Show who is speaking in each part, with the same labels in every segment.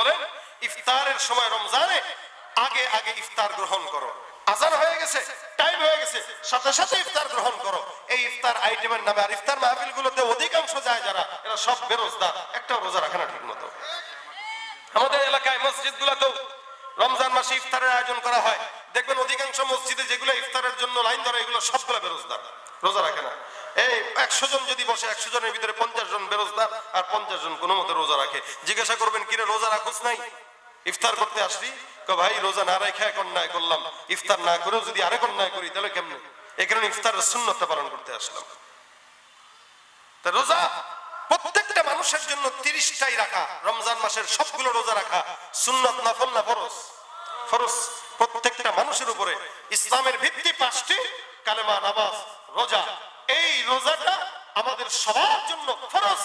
Speaker 1: বলেন, ইফতারের সময় রমজানে আগে আগে ইফতার গ্রহণ করো। আজান হয়ে গেছে, টাইম হয়ে গেছে, সাথে সাথে ইফতার গ্রহণ করো। এই ইফতার আইটেমের নামে আর ইফতার মাহফিল গুলোতে অধিকাংশ যায় যারা, এরা সব একটা রোজা রাখে না ঠিক মতো আমাদের এলাকায় মসজিদ গুলাতেও রমজান মাসে ইফতারের আয়োজন করা হয়। অধিকাংশ মসজিদে যেগুলো ইফতারের জন্য লাইন ধরে, এগুলো সবগুলো বেরোজদার রোজা রাখে না। এই একশো জন যদি বসে, একশো জনের ভিতরে পঞ্চাশ জন বেরোজদার আর পঞ্চাশ জন কোনো মতে রোজা রাখে। জিজ্ঞাসা করবেন, কিরে, রোজা রাখুস নাই? ইফতার করতে আসলি? ভাই, রোজা না রেখে এক অন্যায় করলাম। ইফতার না করেও যদি আরেক অন্যায় করি, তাহলে কেমনে? এই কারণে ইফতারের শূন্যতা পালন করতে আসলাম। তা রোজা প্রত্যেকটা মানুষের জন্য তিরিশটাই রাখা, রমজান মাসের সবগুলো রোজা রাখা, সুন্নত নফল না ফরজ? ফরজ প্রত্যেকটা মানুষের উপরে। ইসলামের ভিত্তি পাঁচটি, কালেমা, নামাজ, রোজা। এই রোজাটা আমাদের সবার জন্য ফরজ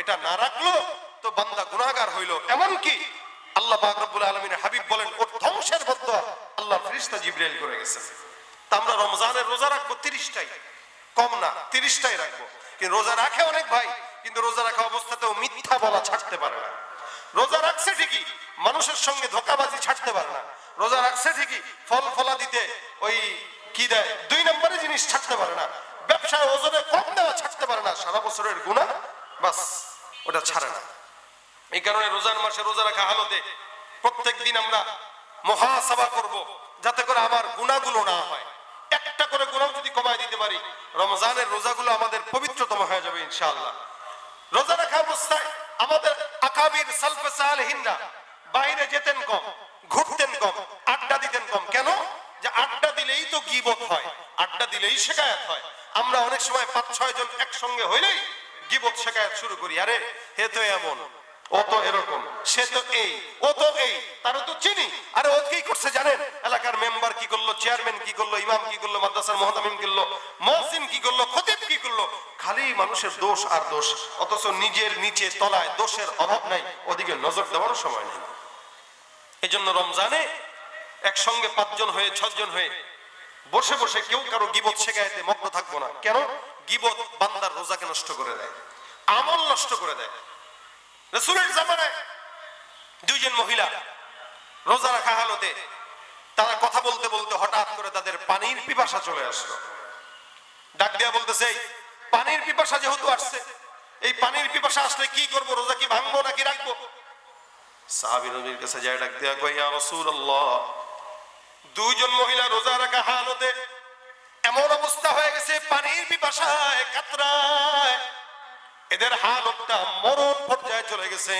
Speaker 1: এটা না রাখল তো বান্দা গুনাহগার হইল। এমন কি আল্লাহ পাক আলামিনের হাবিব বলেন, ওর ধ্বংসের বদ্ধ আল্লাহ ফেরেশতা জিবরাইল করে গেছে। তা আমরা রমজানের রোজা রাখব তিরিশটাই। কম না, তিরিশটাই রাখব। কিন্তু রোজা রাখে অনেক ভাই, কিন্তু রোজা রাখা অবস্থাতেও মিথ্যা বলা ছাড়তে পারে না। রোজা রাখছে ঠিকই, মানুষের সঙ্গে ধোকাবাজি ছাড়তে পারে না। রোজা রাখছে ঠিকই, ফল ফলা দিতে ওই কি দেয়? দুই নম্বরে জিনিস ছাড়তে পারে না। ব্যবসায় ওজনে কম দেওয়া ছাড়তে পারে না। সারা বছরের গুণা বাস, ওটা ছাড়ে না। এই কারণে রোজার মাসে রোজা রাখা হালতে প্রত্যেক দিন আমরা মহাসভা করব, যাতে করে আমার গুণাগুলো না হয়। একটা করে গুণাও যদি কমায় দিতে পারি, রমজানের রোজাগুলো আমাদের পবিত্রতম হয়ে যাবে ইনশাআল্লাহ। রোজা রাখা অবস্থায় আমাদের আকাবির সালফে সালেহিনরা বাইরে যেতেন কম, ঘুরতেন কম আড্ডা দিতেন কম কেন যে আড্ডা দিলেই তো গিবত হয়, আড্ডা দিলেই শেখায়াত হয়। আমরা অনেক সময় পাঁচ, ছয় জন একসঙ্গে হইলেই গিবত শেখায়াত শুরু করি। আরে, হে তো এমন, ও তো এরকম, সে তো এই, ও তো এই, তারা তো চিনি। আরে, ও কি করছে জানেন? এলাকার মেম্বার কি করল, চেয়ারম্যান কি করল, ইমাম কি করল, মাদ্রাসার কি করল, মহসিন কি করল, খতিব কি করল, খালি মানুষের দোষ আর দোষ, অথচ নিজের নিচে তলায় দোষের অভাব নাই, ওদিকে নজর দেওয়ার সময় নেই। এই জন্য রমজানে একসঙ্গে পাঁচজন হয়ে ছজন হয়ে বসে বসে কেউ কারও গিবত শেখাইতে মগ্ন থাকব না। কেন? গিবত বান্দার রোজাকে নষ্ট করে দেয়, আমল নষ্ট করে দেয়। দুইজন মহিলা রোজা রাখা হালতে তারা কথা বলতে বলতে হঠাৎ করে তাদের পানির পিপাসা চলে আসলো। ডাক দিয়া বলতেছে পানির পিপাসা যেহেতু আসছে, এই পানির পিপাসা আসলে কি করব? রোজা কি ভাঙবো নাকি রাখব? সাহাবী নবীর কাছে যায় ডাক দিয়া কই ইয়া রাসূলুল্লাহ দুইজন মহিলা রোজা রাখা হালতে এমন অবস্থা হয়ে গেছে, পানির পিপাসায় কাতরায়। এদের হালতটা মরণ পর্যায়ে চলে গেছে।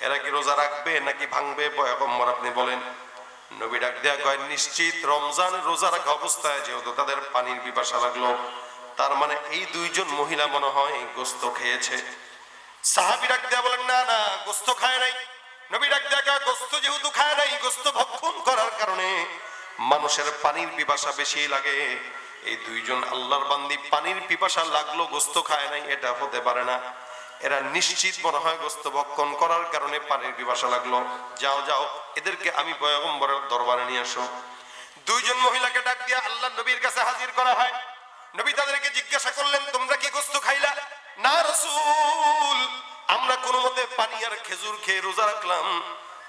Speaker 1: এরা কি রোজা রাখবে নাকি ভাঙবে, পয়গম্বর আপনি বলেন। নবী ডাক দেয়া কয়, নিশ্চিত রমজান রোজা রাখা অবস্থায় যেহেতু তাদের পানির পিপাসা লাগল, তার মানে এই দুইজন মহিলা মনে হয় গোস্ত খেয়েছে। সাহাবি ডাক দেয়া বলেন, না না, গোস্ত খায় নাই। নবী ডাক মানুষের পানির পিপাসা বেশি লাগে। এই দুইজন আল্লাহর বান্দি পানির পিপাসা লাগল গোস্ত খায় নাই, এটা হতে পারে না। এরা নিশ্চিত মনে হয় গোস্ত ভক্ষণ করার কারণে পানির পিপাসা লাগল। যাও যাও, এদেরকে আমি পয়গম্বরের দরবারে নিয়ে আসো। দুইজন মহিলাকে ডাক দিয়ে আল্লাহ নবীর কাছে হাজির করা হয়। নবী তাদেরকে জিজ্ঞাসা করলেন, তোমরা কি গোস্ত খাইলা? না রসুল, আমরা কোনো মতে পানি আর খেজুর খেয়ে রোজা রাখলাম।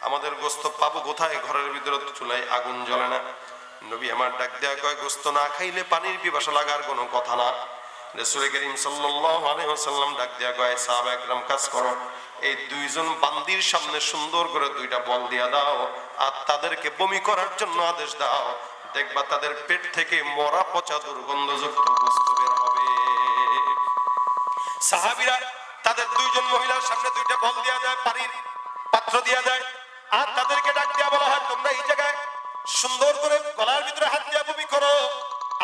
Speaker 1: আমাদের গোস্ত পাবো কোথায়? ঘরের ভিতরে চুলায় আগুন জ্বলে না। নবী আমার ডাক দেয়া কয়, গোস্ত না খাইলে পানির পিপাসা লাগার কোনো কথা না। রসুল করিম ওয়াসাল্লাম ডাক দেয়া কয়, সাহাবা একরাম, কাজ করো। এই দুইজন বান্দির সামনে সুন্দর করে দুইটা বল দিয়া দাও আর তাদেরকে বমি করার জন্য আদেশ দাও। দেখবা তাদের পেট থেকে মরা পচা দুর্গন্ধযুক্ত গোস্ত বের হবে। সাহাবীরা তাদের দুইজন মহিলার সামনে দুইটা বল দেয়া যায় পানির পাত্র দেয়া যায় আর তাদেরকে ডাক দেয়া বলা হয়, তোমরা এই জায়গায় সুন্দর করে গলার ভিতরে হাত দিয়া বমি করো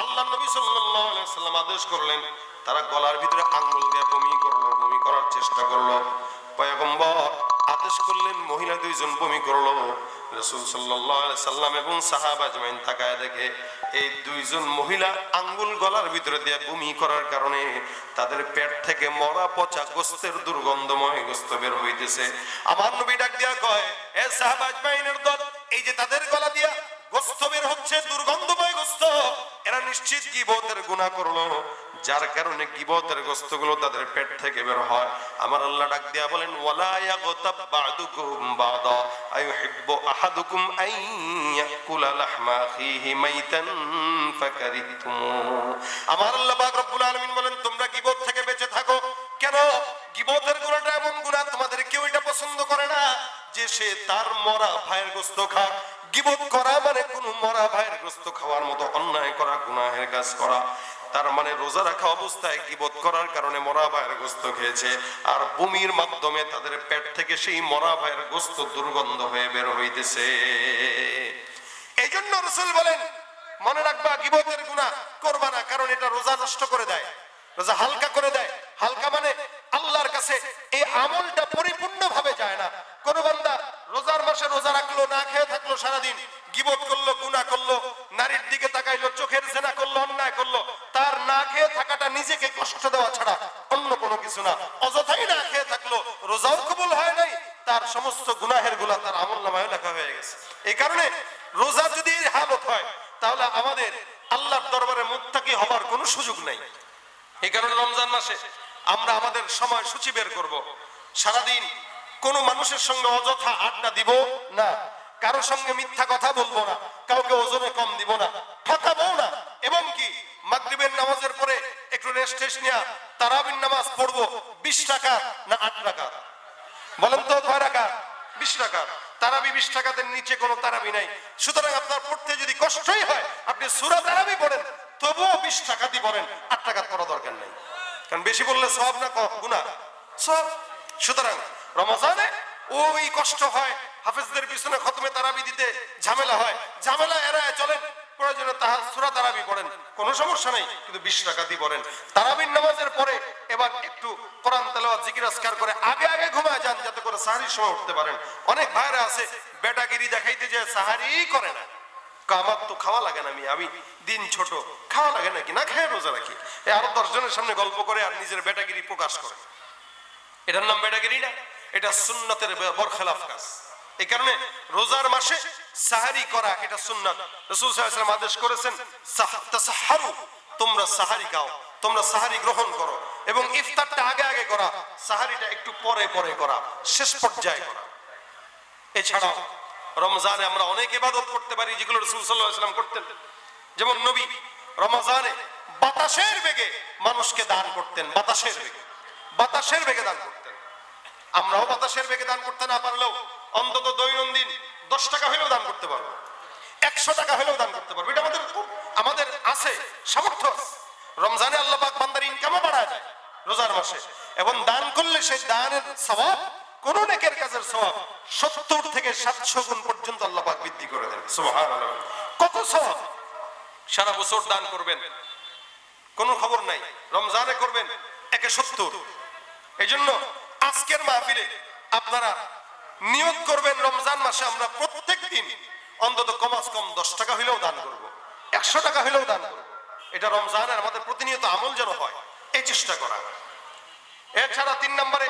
Speaker 1: আল্লাহ নবী সাল্লাল্লাহু আলাইহি সাল্লাম আদেশ করলেন, তারা গলার ভিতরে আঙ্গুল দিয়ে বমি করল, বমি করার চেষ্টা করল। পয়গম্বর আদেশ করলেন, মহিলা দুইজন বমি করল। সাল্লাম এবং সাহাবা জমাইন তাকায় দেখে, এই দুইজন মহিলা আঙ্গুল গলার ভিতরে দিয়ে বমি করার কারণে তাদের পেট থেকে মরা পচা গোস্তের দুর্গন্ধময় গোস্ত বের হইতেছে। আমার নবী ডাক দিয়া কয়, এ দল, এই যে তাদের গলা দিয়া গোস্ত হচ্ছে দুর্গন্ধময় গোস্ত। এরা নিশ্চিত গিবতের গুনাহ করল। যার কারণে গিবতের গোস্তগুলো তাদের পেট থেকে বের হয়। আমার আল্লাহ ডাক দিয়া বলেন, ওয়ালা ইয়াগতাব বাদুকুম বাদা, আইয়ুহিব্বু আহাদুকুম আন ইয়াকুলা লাহমা আখিহি মাইতান ফাকারিহতুমু। আমার আল্লাহ পাক রব্বুল আলামিন বলেন, তোমরা গিবত থেকে বেঁচে থাকো। কেন? গিবতের গুণাটা এমন গুণা তোমাদের কেউ এটা পছন্দ করে না যে সে তার মরা ভাইয়ের গোস্ত খাক। গিবত করা মানে কোন মরা ভাইয়ের গোস্ত খাওয়ার মতো অন্যায় করা, গুনাহের কাজ করা। তার মানে রোজা রাখা অবস্থায় গিবত করার কারণে মরা ভাইয়ের গোস্ত খেয়েছে। আর বমির মাধ্যমে তাদের পেট থেকে সেই মরা ভাইয়ের গোস্ত দুর্গন্ধ হয়ে বের হইতেছে। এই জন্য রসুল বলেন, মনে রাখবা, গিবতের গুণা করবা না, কারণ এটা রোজা নষ্ট করে দেয়। রোজা হালকা করে দেয়। হালকা মানে আল্লাহর কাছে এই আমলটা পরিপূর্ণ ভাবে যায় না। কোন বান্দা রোজার মাসে রোজা রাখল, না খেয়ে থাকল, সারাদিন গিবত করল, গুনাহ করল, নারীর দিকে তাকাইলো, চোখের জেনা করল, অন্যায় করল, তার না খেয়ে থাকাটা নিজেকে কষ্ট দেওয়া ছাড়া অন্য কোনো কিছু না। অযথাই না খেয়ে থাকল, রোজাও কবুল হয় নাই, তার সমস্ত গুনাহেরগুলা তার আমল নামায় লেখা হয়ে গেছে। এই কারণে রোজা যদি হালত হয়, তাহলে আমাদের আল্লাহর দরবারে মুত্তাকি হবার কোনো সুযোগ নাই। এই কারণে রমজান মাসে আমরা আমাদের সময় সূচি বের করব। সারাদিন কোনো মানুষের সঙ্গে অযথা আড্ডা দিব না। কারও সঙ্গে মিথ্যা কথা বলব না। কাউকে ওজনে কম দিব না। ঠকাবো না। এবং কি? মাগরিবের নামাজের পরে একটু রেস্ট টেস্ট নেওয়া তারাবির নামাজ পড়ব। বিশ টাকা না আট টাকা বলেন তো কয় টাকা বিশ টাকা তারাবি বিশ টাকাদের নিচে কোনো তারাবি নাই। সুতরাং আপনার পড়তে যদি কষ্টই হয়, আপনি সুরা তারাবি পড়েন, তবুও বিশ টাকা দিয়ে পড়েন। আট টাকা পড়া দরকার নেই। কারণ বেশি বললে সব না গুণা সব। সুতরাং রমজানে ওই কষ্ট হয়, হাফেজদের পিছনে খতমে তারাবি দিতে ঝামেলা হয়। ঝামেলা এড়ায় চলেন, প্রয়োজনে তাহার সুরা তারাবি পড়েন। কোনো সমস্যা নেই, কিন্তু বিশ দিয়ে পড়েন। তারাবির নামাজের পরে এবার একটু কোরআন তেলাওয়াত, জিকির, আজকার করে আগে আগে ঘুমায় যান, যাতে করে সাহারির সময় উঠতে পারেন। অনেক ভাইরা আছে, বেটাগিরি দেখাইতে যে সাহারি করে না। আমার তো খাওয়া লাগে না আমি আমি দিন ছোট, খাওয়া লাগে নাকি? না খেয়ে রোজা রাখি? এই আরও দশ জনের সামনে গল্প করে আর নিজের বেটাগিরি প্রকাশ করে। এটার নাম বেটাগিরি না? এটা সুন্নতের বরখেলাফ কাজ। এই কারণে রোজার মাসে সাহারি করা এটা সুন্নাত। রসুল সাল্লাল্লাহু আদেশ করেছেন তোমরা সাহারি খাও তোমরা সাহারি গ্রহণ করো এবং ইফতারটা আগে আগে করা, সাহারিটা একটু পরে পরে করা, শেষ পর্যায়ে করা। এছাড়াও রমজানে আমরা অনেক ইবাদত করতে পারি, যেগুলো রসুল সাল্লাহ ইসলাম করতেন। যেমন নবী রমজানে বাতাসের বেগে মানুষকে দান করতেন, বাতাসের বেগে। বাতাসের বেগে দান করতেন। আমরাও বাতাসের বেগে দান করতে না পারলেও অন্তত দৈনন্দিন দশ টাকা হলেও দান করতে পারব। একশো টাকা হলেও দান করতে পারব। এটা আমাদের আমাদের আছে, সামর্থ্য রমজানে আল্লাহ পাক বান্দার ইনকামও যায় রোজার মাসে। এবং দান করলে সেই দানের স্বভাব কোন নেকের কাজের স্বভাব সত্তর থেকে সাতশো গুণ পর্যন্ত আল্লাহ বৃদ্ধি করে দেন। কত স্বভাব সারা বছর দান করবেন। কোনো খবর নাই। রমজানে করবেন একে সত্তর। এই জন্য আজকের মাহফিলে আপনারা নিয়োগ করবেন রমজান মাসে। আমরা প্রত্যেক দিন অন্তত কমাস কম দশ টাকা হইলেও দান করব। একশো টাকা হইলেও দান করব। এটা রমজানের আমাদের প্রতিনিয়ত আমল যেন হয়, এই চেষ্টা করা। এছাড়া তিন নম্বরে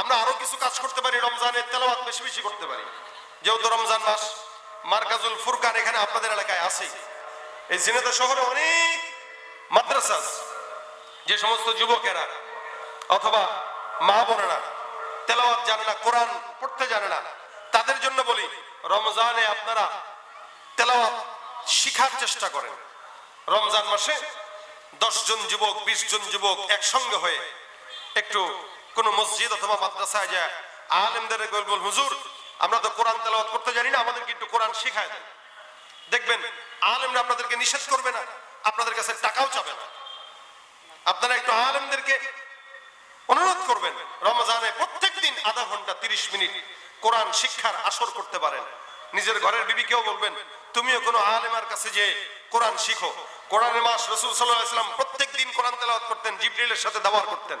Speaker 1: আমরা আরও কিছু কাজ করতে পারি, রমজানের তেলাওয়াত বেশি বেশি করতে পারি। যেহেতু রমজান মাস, মার্কাজুল ফুরকান এখানে আপনাদের এলাকায় আছে। এই ঝিনেদা শহরে অনেক মাদ্রাসা যে সমস্ত যুবকেরা অথবা মা বোনেরা তেলাওয়াত জানে না, কোরআন পড়তে জানে না, তাদের জন্য বলি, রমজানে আপনারা তেলাওয়াত শিখার চেষ্টা করেন। রমজান মাসে দশ জন যুবক, বিশ জন যুবক একসঙ্গে হয়ে একটু কোন মসজিদ অথবা মাদ্রাসায় যায়, আলেমদের বলবল হুজুর, আমরা তো কোরআন তেলাওয়াত করতে জানি না, আমাদেরকে একটু কোরআন শিখায় দেন। দেখবেন, আলেমরা আপনাদেরকে নিষেধ করবে না, আপনাদের কাছে টাকাও চাবে না। আপনারা একটু আলেমদেরকে অনুরোধ করবেন, রমজানে প্রত্যেক দিন আধা ঘণ্টা তিরিশ মিনিট কোরআন শিক্ষার আসর করতে পারেন। নিজের ঘরের বিবিকেও বলবেন তুমিও কোনো আলেমার কাছে যে কোরআন শিখো। কোরআনের মাস রসুল সাল্লাহ ইসলাম প্রত্যেক দিন কোরআন তেলাওয়াত করতেন, জিবরিলের সাথে দাবার করতেন।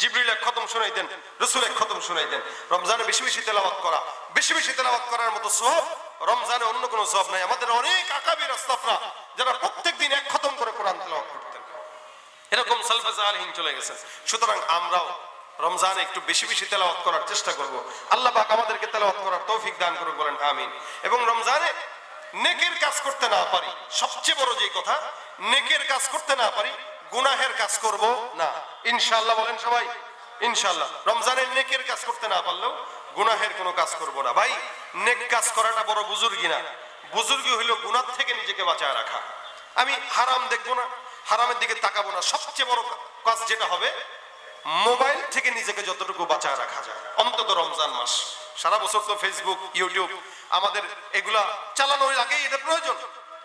Speaker 1: জিবরিল এক খতম শুনাইতেন রসুল এক খতম শুনাইতেন। রমজানে বেশি বেশি তেলাওয়াত করা, বেশি বেশি তেলাওয়াত করার মতো সব রমজানে অন্য কোনো সব নাই। আমাদের অনেক আকাবির আস্তাফরা যারা প্রত্যেক দিন এক খতম করে কোরআন তেলাওয়াত করতেন। এরকম সালফাজ আলহীন চলে গেছেন। সুতরাং আমরাও রমজানে একটু বেশি বেশি তেলাওয়াত করার চেষ্টা করব। আল্লাহ পাক আমাদেরকে তেলাওয়াত করার তৌফিক দান করুন বলেন, আমিন। এবং রমজানে নেকের কাজ করতে না পারি। সবচেয়ে বড় যে কথা, নেকের কাজ করতে না পারি, গুনাহের কাজ করব না। ইনশাআল্লাহ বলেন সবাই, ইনশাআল্লাহ। রমজানের নেকের কাজ করতে না পারলেও গুনাহের কোনো কাজ করব না। ভাই, নেক কাজ করাটা বড় বুজুর্গি না। বুজুর্গি হইল গুনার থেকে নিজেকে বাঁচায় রাখা। আমি হারাম দেখব না, হারামের দিকে তাকাবো না। সবচেয়ে বড় কাজ যেটা হবে, মোবাইল থেকে নিজেকে যতটুকু বাঁচায় রাখা যায়। অন্তত রমজান মাস। সারা বছর তো ফেসবুক ইউটিউব আমাদের এগুলা চালানোর আগেই এটা প্রয়োজন।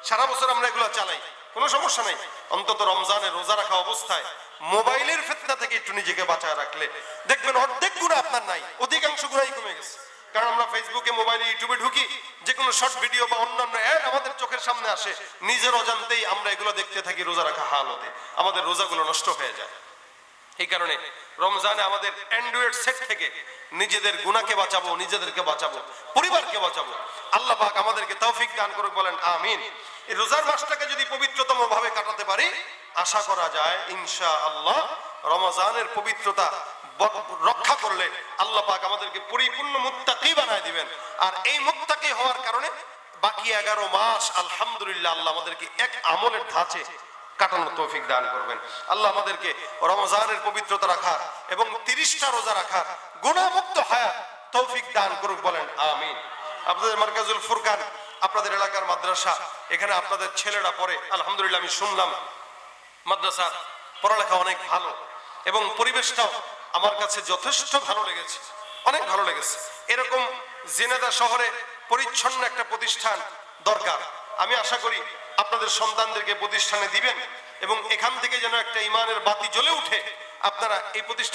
Speaker 1: সারা বছর আমরা এগুলা চালাই। কোনো সমস্যা নাই। অন্তত রমজানে রোজা রাখা অবস্থায় মোবাইলের ফেতনা থেকে একটু নিজেকে বাঁচায় রাখলে দেখবেন অর্ধেক গুণা আপনার নাই, অধিকাংশ গুণাই কমে গেছে। কারণ আমরা ফেসবুকে মোবাইলে ইউটিউবে ঢুকি যে কোনো শর্ট ভিডিও বা অন্যান্য অ্যাড আমাদের চোখের সামনে আসে, নিজের অজান্তেই আমরা এগুলো দেখতে থাকি রোজা রাখা হালতে। আমাদের রোজাগুলো নষ্ট হয়ে যায়। এই কারণে রমজানে আমাদের অ্যান্ড্রয়েড সেট থেকে নিজেদের গুণাকে বাঁচাবো, নিজেদেরকে বাঁচাবো, পরিবারকে বাঁচাবো। আল্লাহ পাক আমাদেরকে তৌফিক দান করুক, বলেন আমিন। এই রোজার মাসটাকে যদি পবিত্রতম ভাবে কাটাতে পারি, আশা করা যায় ইনশা আল্লাহ রমজানের পবিত্রতা রক্ষা করলে আল্লাহ পাক আমাদেরকে পরিপূর্ণ মুত্তাকি বানায় দিবেন। আর এই মুত্তাকি হওয়ার কারণে বাকি এগারো মাস আলহামদুলিল্লাহ আল্লাহ আমাদেরকে এক আমলের ধাঁচে কাটানোর তৌফিক দান করবেন। আল্লাহ আমাদেরকে রমজানের পবিত্রতা রাখার এবং তিরিশটা রোজা রাখার গুণামুক্ত হায়াত তৌফিক দান করুক বলেন, আমিন। আপনাদের মার্কাজুল ফুরকান, আপনাদের এলাকার মাদ্রাসা, এখানে আপনাদের ছেলেরা পড়ে, আলহামদুলিল্লাহ আমি শুনলাম, মাদ্রাসার পড়ালেখা অনেক ভালো এবং পরিবেশটাও আমার কাছে যথেষ্ট ভালো লেগেছে, অনেক ভালো লেগেছে। এরকম জেনেদা শহরে পরিচ্ছন্ন একটা প্রতিষ্ঠান দরকার। আমি আশা করি আপনাদের সন্তানদেরকে প্রতিষ্ঠানে দিবেন এবং এখান থেকে যেন একটা ইমানের বাতি জ্বলে উঠে, আপনারা এই প্রতিষ্ঠান